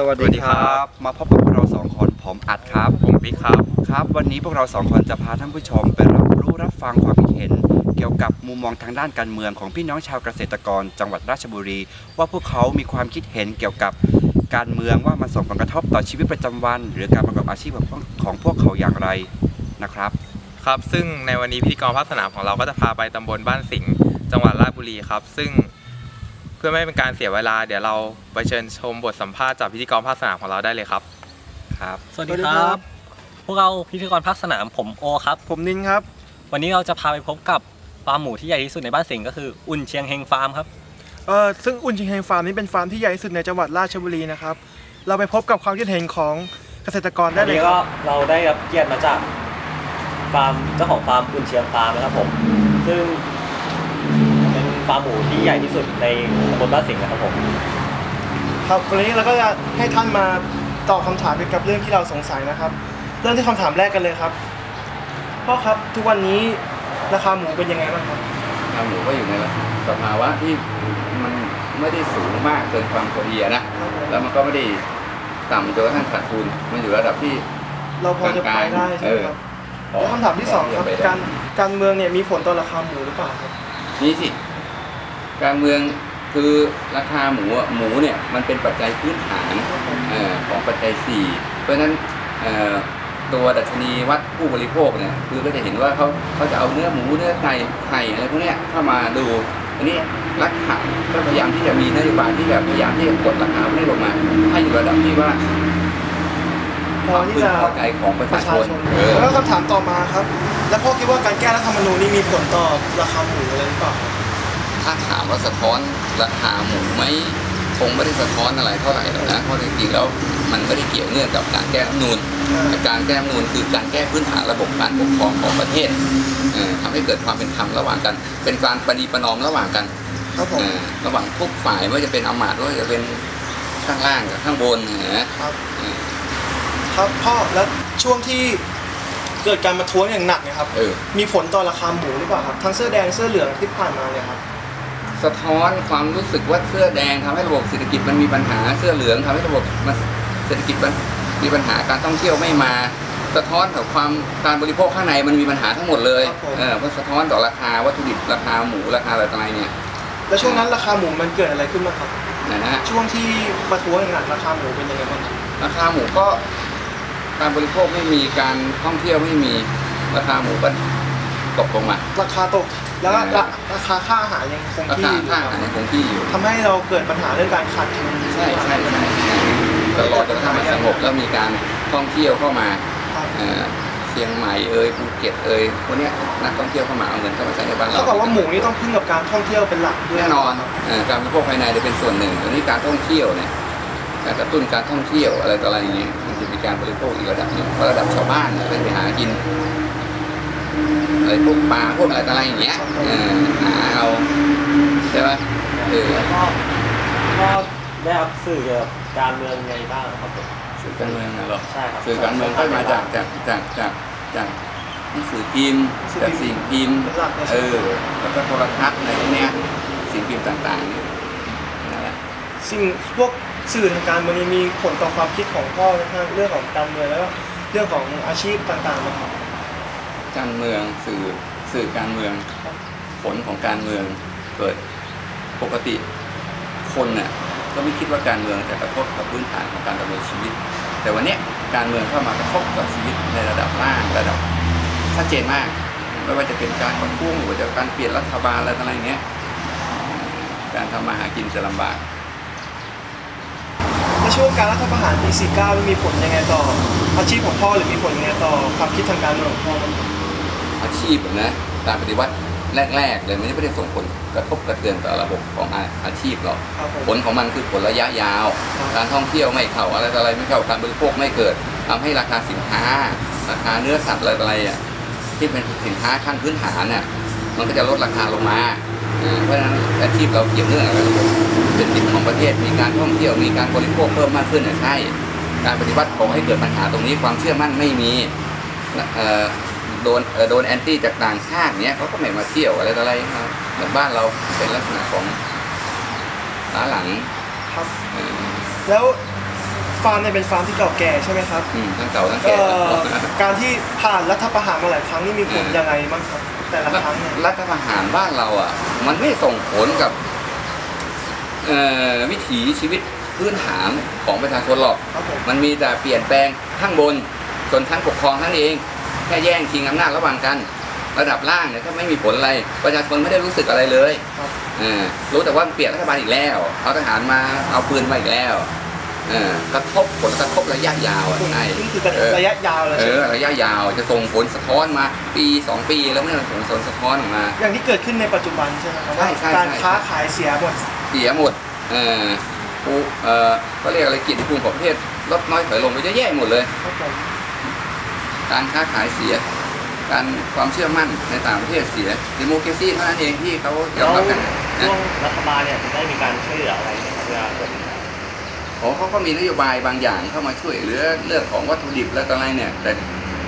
สวัสดีครับ มาพบกับพวกเราสองคนผมอัดครับ ผมบิ๊กครับครับ วันนี้พวกเราสองคนจะพาท่านผู้ชมไปรับรู้รับฟังความคิดเห็น เกี่ยวกับมุมมองทางด้านการเมืองของพี่น้องชาวเกษตรกร จังหวัดราชบุรี ว่าพวกเขามีความคิดเห็นเกี่ยวกับการเมืองว่ามันส่งผลกระทบต่อชีวิตประจำวัน หรือการประกอบอาชีพของพวกของพวกเขาอย่างไรนะครับ ครับซึ่งในวันนี้พิธีกรภาคสนามของเราก็จะพาไปตำบลบ้านสิงห์จังหวัดราชบุรีครับ ซึ่ง เพื่อไม่ให้เป็นการเสียเวลา เดี๋ยวเราไปเชิญชมบทสัมภาษณ์จากพิธีกรภาคสนามของเราได้เลยครับ ครับ สวัสดีครับ พวกเราพิธีกรภาคสนามผมโอครับ ผมนินครับ วันนี้เราจะพาไปพบกับฟาร์มหมูที่ใหญ่ที่สุดในบ้านสิงห์ก็คืออุ่นเชียงเฮงฟาร์มครับเอ่อซึ่งอุ่นชิงเฮงฟาร์มนี้เป็นฟาร์มที่ใหญ่ที่สุดในจังหวัดราชบุรีนะครับ เราไปพบกับความคิดเห็นของเกษตรกรได้วันเลยนี้คก็รับเราได้รับเกียรติมาจากฟาร์มเจ้าของฟาร์มอุ่นเชียงฟาร์มนะครับผม ซึ่งเป็น ฟาร์มหมูที่ใหญ่ที่สุดในตำบลบ้านสิงห์นะครับผม ครับวันนี้เราก็จะให้ท่านมาตอบคำถามเกี่ยวกับเรื่องที่เราสงสัยนะครับ เริ่มที่คำถามแรกกันเลยครับพ่อครับทุกวันนี้ราคาหมูเป็นยังไงบ้างครับทางหมูก็อยู่ในสภาวะที่มันไม่ได้สูงมากเกินความพอดีอะนะแล้วมันก็ไม่ได้ต่ำจนกระทั่งขาดทุนมันอยู่ระดับที่เราพอจะไปได้ใช่ไหมครับแล้วคำถามที่สองครับพอจะไปได้การการเมืองเนี่ยมีผลต่อราคาหมูหรือเปล่าครับนี่สิ การเมืองคือราคาหมูอะหมูเนี่ยมันเป็นปัจจัยพื้นฐานเอ่อของปัจจัย 4 เพราะฉะนั้นเอ่อตัวดัชนีวัดผู้บริโภคเนี่ยคือก็จะเห็นว่าเขาเขาจะเอาเนื้อหมูเนื้อไก่ไข่อะไรพวกเนี้ยเข้ามาดู อันนี้รัฐบาลก็พยายามที่จะมีนโยบายที่แบบพยายามที่จะกดราคาพวกนี้ลงมา ให้อยู่ระดับที่ว่าพอที่จะความพึงพอใจของประปชาระชชานชนเออแล้วก็คำถามต่อมาครับ แล้วพ่อคิดว่าการแก้รัฐธรรมนูญนี่มีผลต่อราคาหมูอะไรหรือเปล่าครับ ถ้าถามว่าสะท้อนราคาหมูไหมคงไม่ได้สะท้อนอะไรเท่าไหร่หรอกนะเพราะจริงๆแล้วมันไม่ได้เกี่ยวเนื่องกับการแก้รัฐธรรมนูญแต่การแก้รัฐธรรมนูญคือการแก้พื้นฐานระบบการปกครองของประเทศเอ่อทำให้เกิดความเป็นธรรมระหว่างกัน เป็นการปณีประนอมระหว่างกันครับผมเอ่อระหว่างทุกฝ่ายไม่ว่าจะเป็นอำมาตย์ไม่ว่าจะเป็นข้างล่างกับข้างบนนะครับครับพ่อแล้วช่วงที่เกิดการประท้วงอย่างหนักเนี่ยครับเออมีผลต่อราคาหมูหรือเปล่าครับทั้งเสื้อแดงเสื้อเหลืองที่ผ่านมาเนี่ยครับ สะท้อนความรู้สึกว่าเสื้อแดงทำให้ระบบเศรษฐกิจมันมีปัญหาเสื้อเหลืองทำให้ระบบมันเศรษฐกิจมันมีปัญหาการท่องเที่ยวไม่มา สะท้อนกับความการบริโภคข้างในมันมีปัญหาทั้งหมดเลยครับผมเออเพราะสะท้อนต่อราคาวัตถุดิบราคาหมูราคาอะไรต่ออะไรเนี่ยแล้วช่วงนั้นราคาหมูมันเกิดอะไรขึ้นบ้างครับนะนะฮะช่วงที่ประท้วงอย่างหนักราคาหมูเป็นยังไงบ้างครับราคาหมูก็การบริโภคไม่มีการท่องเที่ยวไม่มีราคาหมูก็ ตกลงมาราคาตกแล้วก็ราราคาค่าอาหารยังคงราที่คาอยู่ค่าคอารับหารคงที่อยู่ ทำให้เราเกิดปัญหาเรื่องการขาดทุนใช่ใช่ใช่ใช่ตลอดจนกระทั่งมันสงบแล้วมีการท่องเที่ยวเข้ามาครับเอ่อเชียงใหม่เอ่ยภูเก็ตเอ่ยพวกเนี้ยนักท่องเที่ยวเข้ามาเอาเงินเข้ามาใช้ในบ้านเราเท่ากับว่าหมูนี่ต้องพึ่งกับการท่องเที่ยวเป็นหลักด้วยแน่นอนครับเอ่อการบริโภคภายในจะเป็นส่วนหนึ่งอันนี้การท่องเที่ยวเนี่ยการกระตุ้นการท่องเที่ยวอะไรต่ออะไรอย่างเงี้ยมันจะมีการบริโภคอีกระดับหนึ่งเพราะระดับชาวบ้านเนี่ยไปหากิน อะไรพวกปลาพวกอะไรต่ออะไรอย่างเงี้ยเออหาเอาใช่ไหมเออแล้วก็ก็ได้รับสื่อเกี่ยวกับการเมืองไงบ้างครับผมสื่อการเมืองนะเหรอใช่ครับสื่อการเมืองก็มาจากจากจากจากจากหนังสือพิมพ์จากสิ่งพิมพ์เป็นหลักเลยเออแล้วก็โทรทัศน์อะไรพวกเนี้ยสิ่งพิมพ์ต่างๆเนี่ยนั่นแหละสิ่งพวกสื่อทางการเมืองนี่มีผลต่อความคิดของพ่อในทางเรื่องของการเมืองแล้วก็เรื่องของอาชีพต่างๆนะครับ การเมืองสื่อสื่อการเมืองผลของการเมืองเกิดปกติคนเนี่ยก็ไม่คิดว่าการเมืองจะกระทบกับพื้นฐานของการดำเนินชีวิต แต่วันนี้การเมืองเข้ามากระทบกับชีวิตในระดับล่างระดับชัดเจนมากไม่ว่าจะเป็นการประท้วงหรือจะการเปลี่ยนรัฐบาลอะไรต่างๆอย่างเงี้ยการทำมาหากินจะลำบากในช่วงการรัฐประหารปี49มีผลยังไงต่ออาชีพของพ่อหรือมีผลยังไงต่อความคิดทางการเมืองของพ่อ อาชีพอะนะการปฏิวัติแรก ๆ เลยมันไม่ได้ส่งผลกระทบกระเทือนต่อระบบของอาอาชีพหรอกครับผมผลของมันคือผลระยะยาวครับการท่องเที่ยวไม่เข้าอะไรต่ออะไรไม่เข้าการบริโภคไม่เกิดทำให้ราคาสินค้า ราคาเนื้อสัตว์อะไรต่ออะไรอะที่เป็นสินค้าขั้นพื้นฐานน่ะมันก็จะลดราคาลงมาเออเพราะฉะนั้นอาชีพเราเกี่ยวเนื่องกับระบบเศรษฐกิจของประเทศมีการท่องเที่ยวมีการบริโภคเพิ่มมากขึ้นน่ะใช่ การปฏิวัติก่อให้เกิดปัญหาตรงนี้ความเชื่อมั่นไม่มีเอ่อ โดนเอ่อโดนแอนตี้จากต่างชาติเนี้ยเขาก็ไม่มาเที่ยวอะไรต่ออะไรครับเหมือนบ้านเราเป็นลักษณะของล้าหลังครับเออแล้วฟาร์มเนี่ยเป็นฟาร์มที่เก่าแก่ใช่ไหมครับอืมทั้งเก่าทั้งก็แก่การที่ผ่านรัฐประหารมาหลายครั้งนี่มีผลเออยังไงบ้างครับ แต่ละครั้งเนี่ยรัฐประหารบ้านเราอะ มันไม่ส่งผลกับเอ่อวิถีชีวิตพื้นฐานของประชาชนหรอกครับผมมันมีแต่เปลี่ยนแปลงข้างบนชนชั้นปกครองเท่านั้นเอง แค่แย่งชิงอำนาจระหว่างกัน ระดับล่างเนี่ยถ้าไม่มีผลอะไร ประชาชนไม่ได้รู้สึกอะไรเลยครับเออรู้แต่ว่าเปลี่ยนรัฐบาลอีกแล้ว เอาทหารมาเอาปืนมาอีกแล้วเออกระทบผลกระทบระยะยาวอะใช่นี่คือกระเออระยะยาวเลยเอใช่ไหมอระยะยาวจะส่งผลสะท้อนมาปีสองปีแล้วเนี่ยส่งผลสะท้อนออกมา อย่างที่เกิดขึ้นในปัจจุบันใช่ไหมครับใช่ว่าใช่การใช่ค้าขายเสียหมดเสียหมดเออกูเออก็เรียกอะไรกิจภูมิของประเทศลดน้อยถอยลงไปเยอะแยะหมดเลยครับผม การค้าขายเสีย การความเชื่อมั่นในต่างประเทศเสียดิโมครซีเท่านั้นเองที่เขายแล้อวมรับกันนะช่วงรัฐบาลเนี่ยได้มีการช่วยเหลืออะไรไหมครับเวลาเกิดปัญหาโอ้เขาก็มีนโยบายบางอย่างเข้ามาช่วยเหลือเรื่องของวัตถุดิบและอะไรเนี่ย แต่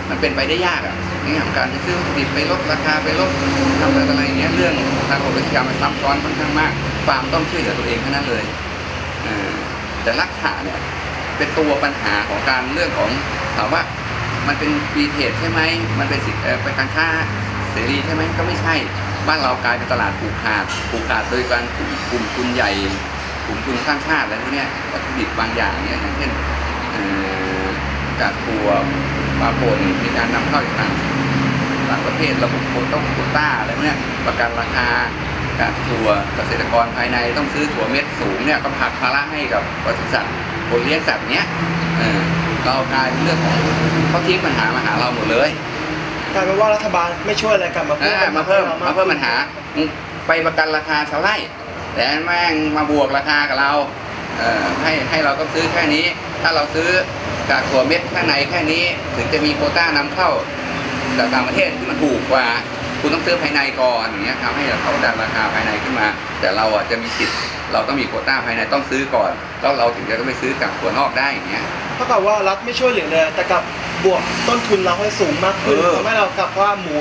มันเป็นไปได้ยากอะในแง่ของการจะซื้อวัตถุดิบไปลดราคาไปลดทำอะไรอย่างเงี้ยเรื่องทางกฎกรรมมันซับซ้อนค่อนข้างมากฟาร์มต้องช่วยเหลือตัวเองเท่านั้นเลยเออแต่ลักษณะเนี่ยเป็นตัวปัญหาของการเรื่องของถามว่า มันเป็นฟรีเทรดใช่ไหมมันเป็นสิทธิเอ่อเป็นการค้าเสรีใช่ไหมก็ไม่ใช่ บ้านเรากลายเป็นตลาดผูกขาดผูกขาดโดยการกลุ่มกลุ่มทุนใหญ่กลุ่มทุนข้างชาติอะไรพวกเนี้ยวัตถุดิบบางอย่างเนี่ยอย่างเช่นกากตัวปลาป่นมีการนำเข้าจากต่างต่างประเทศระบบโคต้าโคต้าอะไรพวกเนี้ยประกันราคากากตัวเกษตรกรภายในต้องซื้อถั่วเม็ดสูงเนี่ยก็ผลักภาระให้กับปศุสัตว์คนเลี้ยงสัตว์เนี้ย เออเรากลายเป็นเรื่องของเขาทิ้งปัญหามาหาเราหมดเลยกลายเป็นว่ารัฐบาลไม่ช่วยอะไรกลับมาเพิ่มอ่ามาเพิ่มปัญหมาเพิ่มปัญหามึงไปประกันราคาชาวไร่แต่แม่งมาบวกราคากับเราเอ่อให้ให้เราต้องซื้อแค่นี้ ถ้าเราซื้อกากถั่วเม็ดข้างในแค่นี้ ถึงจะมีโควต้านำเข้าจากต่างประเทศที่มันถูกกว่า คุณต้องซื้อภายในก่อนอย่างเงี้ยทำให้เขาดันราคาภายในขึ้นมา แต่เราอะจะมีสิทธิ์เราต้องมีโควต้าภายในต้องซื้อก่อนแล้วเราถึงจะไปซื้อกับถั่วนอกได้อย่างเงี้ย เท่ากับว่ารัฐไม่ช่วยเหลือเลย แต่กลับบวกต้นทุนเราให้สูงมากขึ้นเออทำให้เรากลับว่าหมู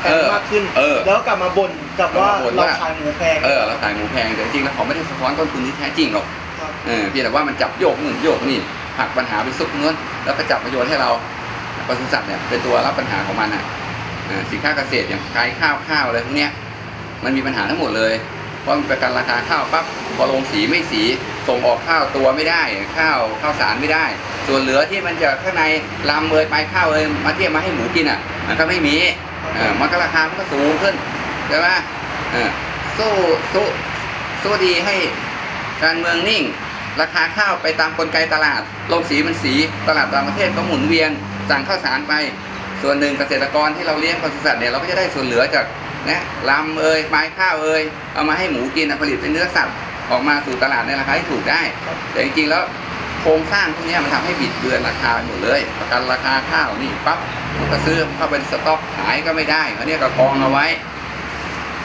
แพงมากขึ้น เออแล้วกลับมาบ่นกลับว่าเอามาบ่นเราว่า ขายหมูแพง เออเราขายหมูแพงแต่จริงๆแล้วเขาไม่ได้สะท้อนต้นทุนที่แท้จริงหรอกครับ เออเพียงแต่ว่ามันจับโยกนู่นโยกนี่หักปัญหาไปซุกนู้นแล้วก็จับประโยชน์ให้เราปศุสัตว์เนี่ยเป็นตัวรับปัญหาของมันอะเออ สินค้าเกษตรอย่างไก่ข้าวข้าวอะไรพวกเนี้ยมันมีปัญหาทั้งหมดเลยเพราะมันประกันราคาข้าวปั๊บพอลงสีไม่สีส่งออกข้าวตัวไม่ได้ข้าวข้าวสารไม่ได้ ส่วนเหลือที่มันจะข้างในลำเอยไปข้าวเอยมาเทียบมาให้หมูกินอะ มันก็ไม่มีเออมันก็ราคามันก็สูงขึ้นใช่ไหมเออสู้สู้สู้ดีให้การเมืองนิ่ง ราคาข้าวไปตามกลไกตลาดลงสีมันสีตลาดต่างประเทศก็หมุนเวียนสั่งข้าวสารไป ส่วนหนึ่งเกษตรกรที่เราเลี้ยงปศุสัตว์เนี่ยเราก็จะได้ส่วนเหลือจากนะลำเอยไม้ข้าวเอยเอามาให้หมูกินผลิตเป็นเนื้อสัตว์ออกมาสู่ตลาดในราคาที่ถูกได้ แต่จริงๆแล้วโครงสร้างพวกนี้มันทำให้บิดเบือนราคาหมดเลยประกันราคาข้าวนี่ปั๊บมันก็ซื้อเข้าไปในสต็อกขายก็ไม่ได้เขาเนี่ยก็กองเอาไว้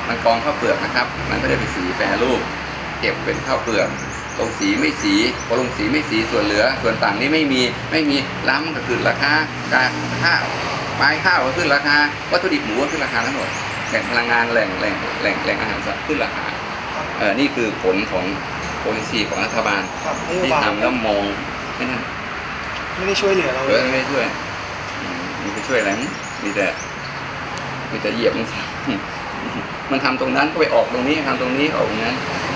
มันกองข้าวเปลือกนะครับ มันไม่ได้ไปสีแปรรูป เก็บเป็นข้าวเปลือกลงสีไม่สีพอลงสีไม่สีส่วนเหลือ ส่วนต่างนี่ไม่มีไม่มีล้ำก็คือราคาการข้าว ปลายข้าวก็ขึ้นราคา วัตถุดิบหมูก็ขึ้นราคาทั้งหมดแหล่งพลังงานแหล่งแหล่งแหล่งแหล่งอาหารสัตว์ขึ้นราคาเออนี่คือผลของโ o l i c y ของรัฐบาลครับนโยที่บายทำแล้วมองไม่นั่นไม่ได้ช่วยเหลือเราเอเลอยไม่ช่วยอืมมีไปช่วยอะไรมั้งมีแต่มีแต่เหยียบมันมันทำตรงนั้นก็ไปออกตรงนี้ทำตรงนี้ออกตรงนั้น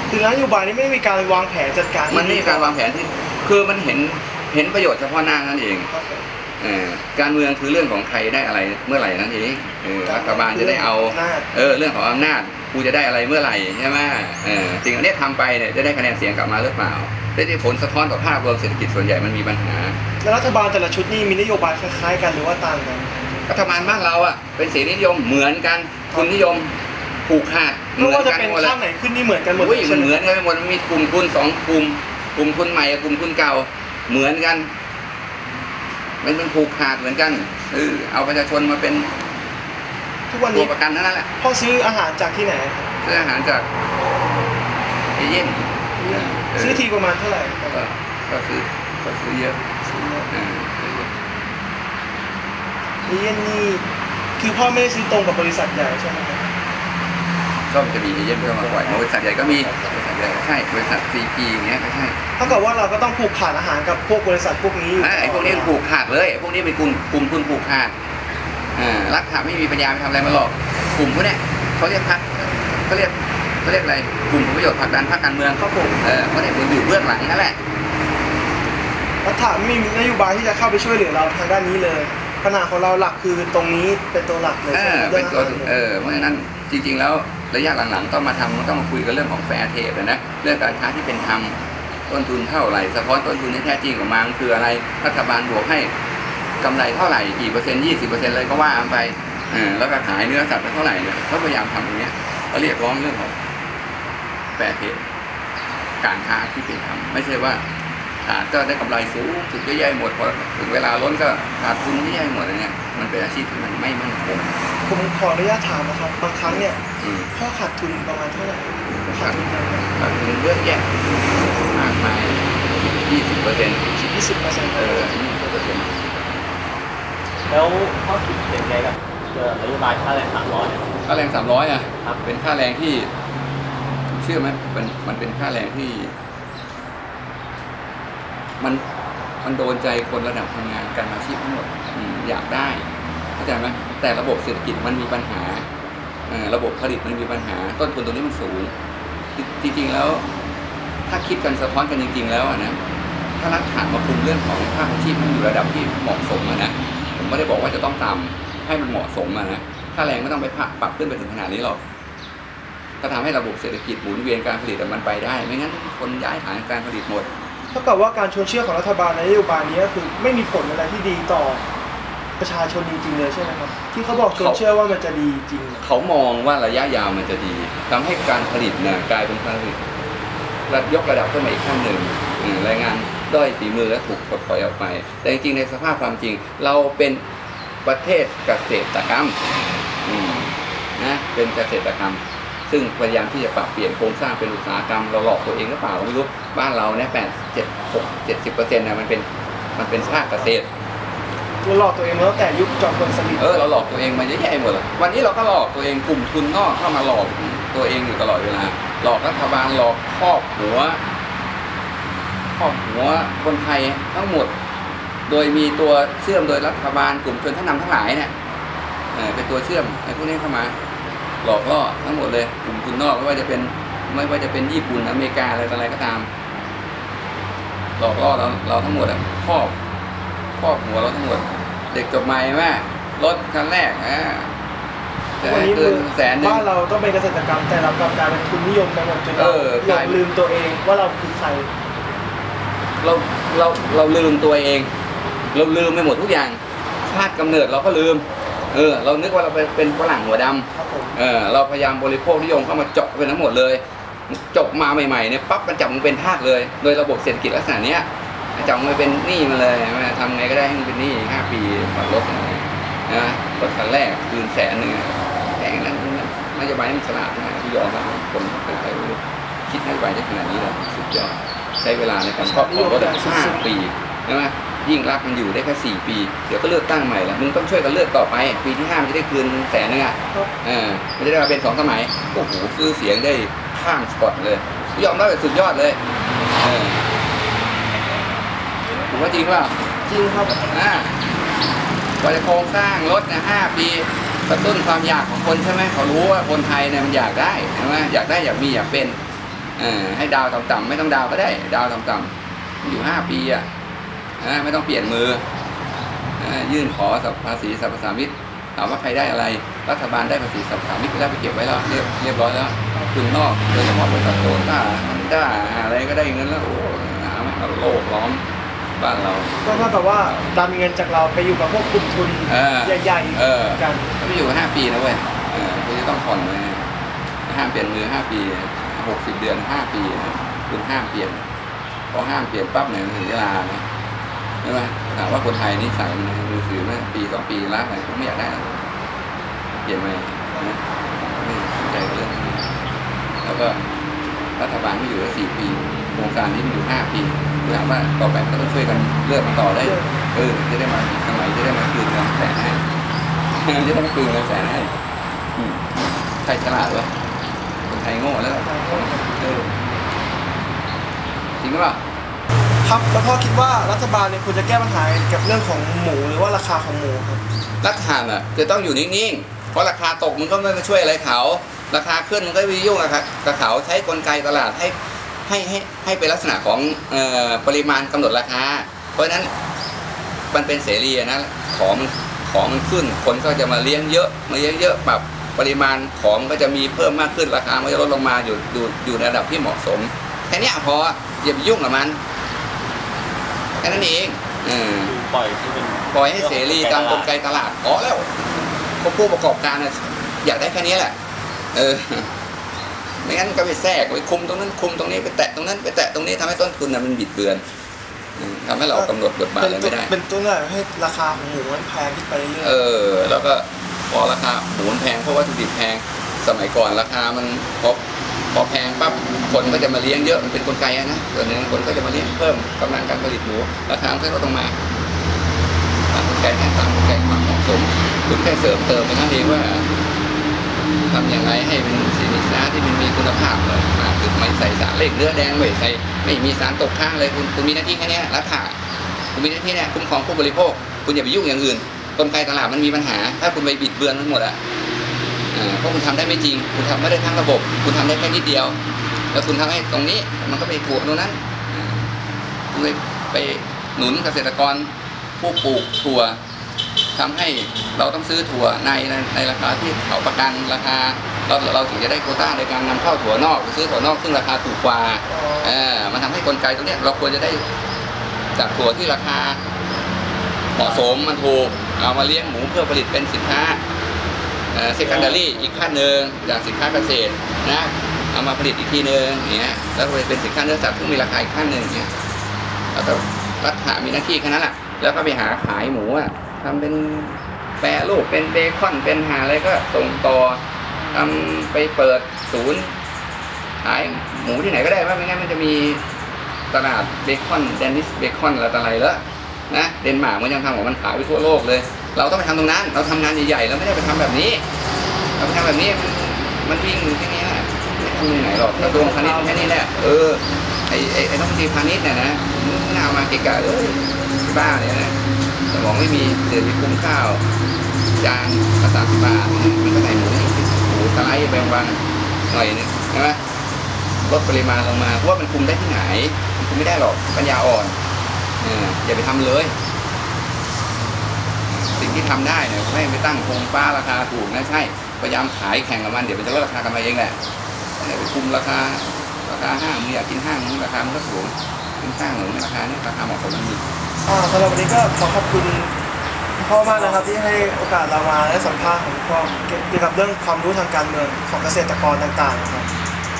คือนโยบายนี้ไม่ได้มีการวางแผนจัดการที่มันไม่มีการวางแผนที่ คือมันเห็นเห็นประโยชน์เฉพาะหน้านั่นเองครับเออ การเมืองคือเรื่องของใครได้อะไรเมื่อไหร่นั่นเองเออรัฐบาลจะได้เอาหน้าจเออเรื่องของอำนาจกูจะได้อะไรเมื่อไหร่ใช่ไหมเออสิ่งอันเนี้ยทำไปเนี่ยจะได้คะแนนเสียงกลับมาหรือเปล่าได้ที่ผลสะท้อนต่อภาพรวมเศรษฐกิจส่วนใหญ่มันมีปัญหาแล้วรัฐบาลแต่ละชุดนี่มีนโยบายคล้ายๆกันหรือว่าต่างกันรัฐบาลบ้านเราอะเป็นเสรีนิยมเหมือนกันคุณนิยมผูกขาดไม่ว่าจะเป็นหมือกัหมดลยข้างไหนขึ้นนี่เหมือนกันหมดอุ้ยใช่มันไหมเหมือนกันไปหมดมันมีกลุ่มทุนสองกลุ่มกลุ่มทุนใหม่กับกลุ่มทุนเก่าเหมือนกัน มันเป็นผูกขาดเหมือนกันเออเอาประชาชนมาเป็นทุกวันตันี้วประกันเท่านั้นแหละพ่อซื้ออาหารจากที่ไหนครับซื้ออาหารจากเอเย่นเซื้อทีประมาณเท่าไหร่ครับก็ก็ซื้อก็ซื้อเยอะซื้อเยอะเออซื้อเยอะเอเย่นนี่คือพ่อไม่ได้ซื้อตรงกับบริษัทใหญ่ใช่ไหมครับ ก็มันจะมีเอเย่นที่เข้ามาปล่อยบริษัทใหญ่ก็มี บริษัทใหญ่ก็ใช่บริษัท CP อย่างเงี้ยก็ใช่เท่ากับว่าเราก็ต้องผูกขาดอาหารกับพวกบริษัทพวกนี้อยู่อ่าไอ้พวกนี้มันผูกขาดเลยไอ้พวกนี้เป็นกลุ่มกลุ่มทุนผูกขาดอ่ารัฐถาไม่มีปัญญาไปทำอะไรมาหรอกกลุ่มพวกเนี้ยเขาเรียกพรรคเขาเรียกเขาเรียกอะไรกลุ่มผลประโยชน์ผลักดันพรรคการเมืองครับผมเออเขาเนี่ยมันอยู่เบื้องหลังนั่นแหละ รัฐไม่มีนโยบายที่จะเข้าไปช่วยเหลือเราทางด้านนี้เลยปัญหาของเราหลักคือตรงนี้เป็นตัวหลักเลยเอใช่ไหอมเป็นตัวรื่องอาหารเออเพราะฉะนั้นจริง ๆ แล้ว ระยะหลังๆต้องมาทำต้องมาคุยกันเรื่องของแฟร์เทรดนะเรื่องการค้าที่เป็นธรรมต้นทุนเท่าไหร่สะท้อนต้นทุนที่แท้จริงของมันคืออะไรรัฐบาลบวกให้กำไรเท่าไหร่กี่เปอร์เซ็นต์ยี่สิบเปอร์เซ็นต์อะไรก็ว่าไปแล้วก็ขายเนื้อสัตว์ไปเท่าไหร่เนี่ยเขาพยายามทำตรงเนี้ยเขาเรียกร้องเรื่องของแฟร์เทรดการค้าที่เป็นธรรมไม่ใช่ว่า ขาดก็ได้กำไรสูงถึงจะแย่หมดพอถึงเวลาล้นก็ขาดทุนที่แย่หมดอะไรเนี่ยมันเป็นอาชีพที่มันไม่มั่นคงผมขออนุญาตถามนะครับบางครั้งเนี่ยอืมพ่อขาดทุนประมาณเท่าไหร่ขาดทุนเยอะไหมขาดทุนเยอะแยะมากมายยี่สิบเปอร์เซ็นต์สิบยี่สิบเปอร์เซ็นต์เออยี่สิบเปอร์เซ็นต์แล้วข้อคิดเห็นไงกับเอ่อนโยบายค่าแรงสามร้อยเนี่ยค่าแรงสามร้อยอะครับเป็นค่าแรงที่ เชื่อไหมมันมันเป็นค่าแรงที่ มันมันโดนใจคนระดับทำงานกันอาชีพทั้งหมดอยากได้เข้าใจไหมแต่ระบบเศรษฐกิจมันมีปัญหาระบบผลิตมันมีปัญหา ต้นทุนตรงนี้มันสูง จริงๆแล้ว ถ้าคิดกันสะท้อนกันจริง ๆ แล้วนะถ้ารัฐฐานมาคุมเรื่องของค่าของชีพมันอยู่ระดับที่เหมาะสมนะผมไม่ได้บอกว่าจะต้องต่ำให้มันเหมาะสมนะค่าแรงไม่ต้องไปปรับขึ้นไปถึงขนาดนี้หรอกก็ทำให้ระบบเศรษฐกิจหมุนเวียนการผลิตมันไปได้ ไม่งั้นคนย้ายฐานการผลิตหมด เท่ากับว่าการชวนเชื่อของรัฐบาลในนโยบายนี้ก็คือไม่มีผลอะไรที่ดีต่อประชาชนจริงๆเลยใช่ไหมครับ ที่เขาบอกชวนเชื่อว่ามันจะดีจริง เขามองว่าระยะยาวมันจะดีทำให้การผลิตเนี่ยกลายเป็นการผลิตระยกระดับขึ้นมาอีกขั้นหนึ่งแรงงานด้อยฝีมือและถูกปลดปล่อยออกไป แต่จริงๆในสภาพความจริง เราเป็นประเทศเกษตรกรรมนะเป็นเกษตรกรรม ซึ่งพยายามที่จะปรับเปลี่ยนโครงสร้างเป็นอุตสาหกรรมเราหลอกตัวเองหรือเปล่าไม่รู้บ้านเราเนี่ยแปดเจ็ดหกเจ็ดสิบเปอร์เซ็นต์นะมันเป็นมันเป็นภาคเกษตรเราหลอกตัวเองมาตั้งแต่ยุคจอมพลสฤษดิ์เออเราหลอกตัวเองมาเยอะแยะหมดเลยวันนี้เราก็หลอกตัวเองกลุ่มทุนนอกเข้ามาหลอกตัวเองอยู่ตลอดเวลาหลอกรัฐบาลหลอกครอบหัวครอบหัวคนไทยทั้งหมด โดยมีตัวเชื่อมโดยรัฐบาลกลุ่มชนชั้นนำทั้งหลายเนี่ยเออเป็นตัวเชื่อมไอ้พวกนี้เข้ามา หลอกล่อทั้งหมดเลยกลุ่มทุนนอกไม่ว่าจะเป็นไม่ว่าจะเป็นญี่ปุ่นอเมริกาอะไรต่ออะไรก็ตาม หลอกล่อเราเราทั้งหมดอะครอบครอบหัวเราทั้งหมด เด็กจบใหม่แม่รถคันแรกอ่าจะวันให้นี้เกินแสนหนึ่งบ้านเราต้องเป็นเกษตรกรรมแต่เรากลับกลายเป็นทุนนิยมไปหมดจนเราเออหลกลางยลืมตัวเองว่าเราคือใครเราเราเราลืมตัวเอง เราลืมไปหมดทุกอย่างชาติกำเนิดเราก็ลืม เออ เรานึกว่าเราเป็นเป็นฝรั่งหัวดำครับผม เออเราพยายามบริโภคนิยมเข้ามาเจาะไปทั้งหมดเลย จบมาใหม่ๆเนี่ยปั๊บมันจับมึงเป็นทาสเลย โดยระบบเศรษฐกิจลักษณะเนี้ยจับมึงไปเป็นหนี้มาเลยมาทำไงก็ได้ให้มึงเป็นหนี้ห้าปีผ่อนรถนะรถคันแรกคืนแสนหนึ่งอะแพงนั้นนโยบายนี่มันฉลาดนะที่ยอมรับคนไทยคิดนโยบายได้ขนาดนี้เลยสุดยอดใช้เวลาในการครอบครองรถอะห้าปีใช่ไหม ยิ่งรักมันอยู่ได้แค่สี่ปี เดี๋ยวก็เลือกตั้งใหม่ละมึงต้องช่วยกันเลือกต่อไป ปีที่ห้ามันจะได้คืนแสนหนึงอะครับเออมันจะได้มาเป็นสองสมัยโอ้โหซื้อเสียงได้ข้ามสปอตเลย ยอมรับเลยสุดยอดเลยเออผมว่าจริงเปล่าจริงครับอ่าว่าจะโครงสร้างรถนะห้าปีกระตุ้นความอยากของคนใช่ไหมเขารู้ว่าคนไทยเนี่ยมันอยากได้ใช่ไหมอยากได้อยากมีอยากเป็นเออให้ดาวต่ำๆไม่ต้องดาวก็ได้ ดาวต่ำๆอยู่ห้าปีอะ นะไม่ต้องเปลี่ยนมือนะยื่นขอภาษีสรรพสามิตถามว่าใครได้อะไร รัฐบาลได้ภาษีสรรพสามิตได้ไปเก็บไว้แล้วเรียบเรียบร้อยแล้วคุณนอกโดยเฉพาะบริษัทโตต้าฮันด้าอะไรก็ได้เงินแล้วโอ้หาไหมเอาโลกล้อมบ้านเราก็เท่ากับว่าดันเงินจากเราไปอยู่กับพวกกลุ่มทุนเออใหญ่เออๆกันเขาไม่อยู่ห้าปีนะเว้ยเออคุณจะต้องผ่อนเลยนะห้ามเปลี่ยนมือห้าปีหกสิบเดือนห้าปีนะคุณห้ามเปลี่ยนพอห้ามเปลี่ยนปั๊บเนี่ยมันถึงเวลานะ ใช่ไหมถามว่าคนไทยนี่ใส่มันมือถือไหมปีสองปีล้าไหนผมไม่อยากได้หรอเปลี่ยนไหมนะไม่สนใจเรื่องนี้แล้วก็รัฐบาลไม่อยู่แล้วสี่ปีโครงการนี้มันอยู่ห้าปีถามว่าต่อไปก็ต้องช่วยกันเลือกมันต่อได้เออจะได้มาสมัยจะได้มาคืนเงินแสนให้จะได้มาคืนเงินแสนให้อืมใครฉลาดวะใครโง่แล้วเออจริงหรือเปล่า ครับ แล้วพ่อคิดว่ารัฐบาลเนี่ยควรจะแก้ปัญหาเกี่ยวกับเรื่องของหมูหรือว่าราคาของหมูครับ รัฐบาลอะจะต้องอยู่นิ่งๆ เพราะราคาตกมันก็ไม่มาช่วยอะไรเขา ราคาขึ้นมันก็ไม่ยุ่งกับกับเขาใช้กลไกตลาดให้ให้ให้ให้เป็นลักษณะของออปริมาณกำหนดราคา เพราะฉะนั้นมันเป็นเสรีนะของของมันขึ้น คนก็จะมาเลี้ยงเยอะมาเลี้ยงเยอะปรับปริมาณของก็จะมีเพิ่มมากขึ้นราคามันจะลดลงมาอยู่อยู่อยู่ในระดับที่เหมาะสมแค่นี้พออย่าไปยุ่งกับมัน แค่นั้นเองเออคือปล่อยที่เป็นปล่อยให้เสรีตามกลไกตลาดพอแล้วพวกผู้ประกอบการน่ะอยากได้แค่นี้แหละ เออไม่งั้นก็ไปแทรกไปคุมตรงนั้นคุมตรงนี้ไปแตะตรงนั้นไปแตะตรงนี้ทำให้ต้นทุนน่ะมันบิดเบือนอืมทำให้เรากำหนดบทบาทเป็นอะไรตัวไม่ได้ เป็นตัวอย่างให้ราคาของหมูมันแพงขึ้นไปเรื่อยเออ แล้วก็พอราคาหมูมันแพงเพราะวัตถุดิบแพง สมัยก่อนราคามันพอ พอแพงปั๊บคนก็จะมาเลี้ยงเยอะมันเป็นกลไกนะส่วนหนึ่งคนก็จะมาเลี้ยงเพิ่มกำลังการผลิตหมูราคามันก็ลดลงมาตามกลไกแค่ตามกลไกความเหมาะสมคุณแค่เสริมเติมไปนั่นเองว่าทำยังไงให้เป็นสินค้าที่มันมีคุณภาพเลยมากขึ้นไม่ใส่สารเล็กเนื้อแดงไม่ใส่ไม่มีสารตกค้างเลยคุณคุณมีหน้าที่แค่นี้รัฐาคุณมีหน้าที่เนี่ยคุ้มครองผู้บริโภค คุณอย่าไปยุ่งอย่างอื่นกลไกตลาดมันมีปัญหา ถ้าคุณไปบิดเบือนมันหมดอะ เพราะคุณทำได้ไม่จริง คุณทำไม่ได้ทั้งระบบ คุณทำได้แค่นิดเดียว แล้วคุณทำให้ตรงนี้มันก็ไปถูกตรงนั้นคุณไปไปหนุนเกษตรกรผู้ปลูกถั่วทำให้เราต้องซื้อถั่วในในในราคาที่เขาประกันราคาเราเราถึงจะได้โคต้าในการนำเข้าถั่วนอกซื้อถั่วนอกซึ่งราคาถูกกว่าเออมันทำให้กลไกตรงนี้เราควรจะได้จากถั่วที่ราคาเหมาะสมมันถูกเอามาเลี้ยงหมูเพื่อผลิตเป็นสินค้า เซคันดารี่อีกขั้นหนึ่งจากสินค้าเกษตรนะเอามาผลิตอีกทีหนึ่งอย่างเงี้ยแล้วเป็นสินค้าเนื้อสัตว์ซึ่งมีราคาอีกขั้นหนึ่งอย่างเงี้ยแล้วก็รัฐามีหน้าที่แค่นั้นแหละแล้วก็ไปหาขายหมูอะทำเป็นแปรรูปเป็นเบคอนเป็นหาอะไรก็ส่งต่อทำไปเปิดศูนย์ขายหมูที่ไหนก็ได้ว่าไม่งั้นมันจะมีตลาดเบคอนเดนิสเบคอนอะไรต่ออะไรแล้วนะเดนมาร์กมันยังทำของมันขายไปทั่วโลกเลย เราต้องไปทำตรงนั้น เราทำงานใหญ่ๆเราไม่ได้ไปทำแบบนี้ เราไปทำแบบนี้มันวิ่งแค่นี้แหละไม่ทำที่ไหนหรอกกระทรวงพาณิชย์แค่นี้แหละเออไอไอไอต้องทีพาณิชย์น่ะนะไม่น่ามาเกะกะเอ้ยบ้าเนี่ยนะสมองไม่มีเศรษฐกิจคุ้มข้าวจานละสาสิบบาทมันก็ใส่หมูหมูสไลด์ไปวันหน่อยนึงใช่ไหมลดปริมาณลงมาเพราะว่ามันคุมได้ที่ไหนมันคุมไม่ได้หรอกปัญญาอ่อนเอออย่าไปทำเลย ที่ทำได้เนี่ยไม่ไปตั้งคงฟ้าราคาถูกนะใช่พยายามขายแข่งกับมันเดี๋ยวมันจะลดราคากันมาเองแหละอย่าไปคุมราคาราคาห้างมึงอยากกินห้างมึงราคามันก็สูงกินข้างหนูราคาเนี่ยราคาเหมาะสมมันมีอ่าสำหรับวันนี้ก็ขอขอบคุณพ่อมากนะครับที่ให้โอกาสเรามาและสัมภาษณ์ของพ่อเกี่ยวกับเรื่องความรู้ทางการเมืองของเกษตรกรต่างๆนะครับ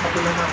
ขอบคุณนะครับ